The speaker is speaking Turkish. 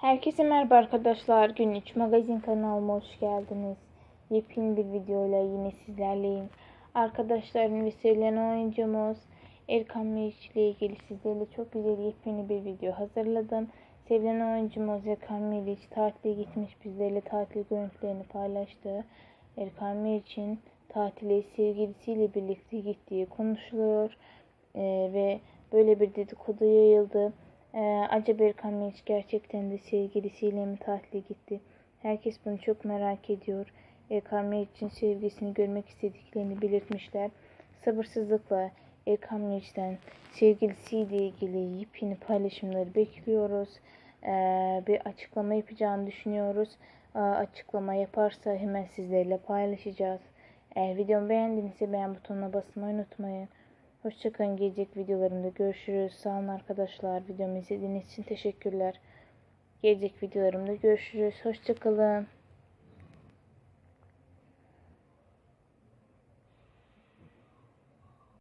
Herkese merhaba arkadaşlar. Gün 3 magazin kanalıma hoş geldiniz. Yepyeni bir videoyla yine sizlerleyim. Arkadaşlarım ve sevilen oyuncumuz Erkan Meriç ile ilgili sizlerle çok güzel yepyeni bir video hazırladım. Sevilen oyuncumuz Erkan Meriç tatile gitmiş bizlerle tatil görüntülerini paylaştı. Erkan Meriç'in tatile sevgilisiyle birlikte gittiği konuşuluyor. Ee, ve böyle bir dedikodu yayıldı. Ee, acaba Erkan Meriç gerçekten de sevgilisiyle mi tatile gitti? Herkes bunu çok merak ediyor. Erkan Meriç'in sevgisini görmek istediklerini belirtmişler. Sabırsızlıkla Erkan Meriç'ten sevgilisiyle ilgili yepyeni paylaşımları bekliyoruz. Ee, bir açıklama yapacağını düşünüyoruz. Ee, açıklama yaparsa hemen sizlerle paylaşacağız. Eğer videomu beğendiyseniz beğen butonuna basmayı unutmayın. Hoşçakalın. Gelecek videolarımda görüşürüz. Sağ olun arkadaşlar. Videomu izlediğiniz için teşekkürler. Gelecek videolarımda görüşürüz. Hoşçakalın.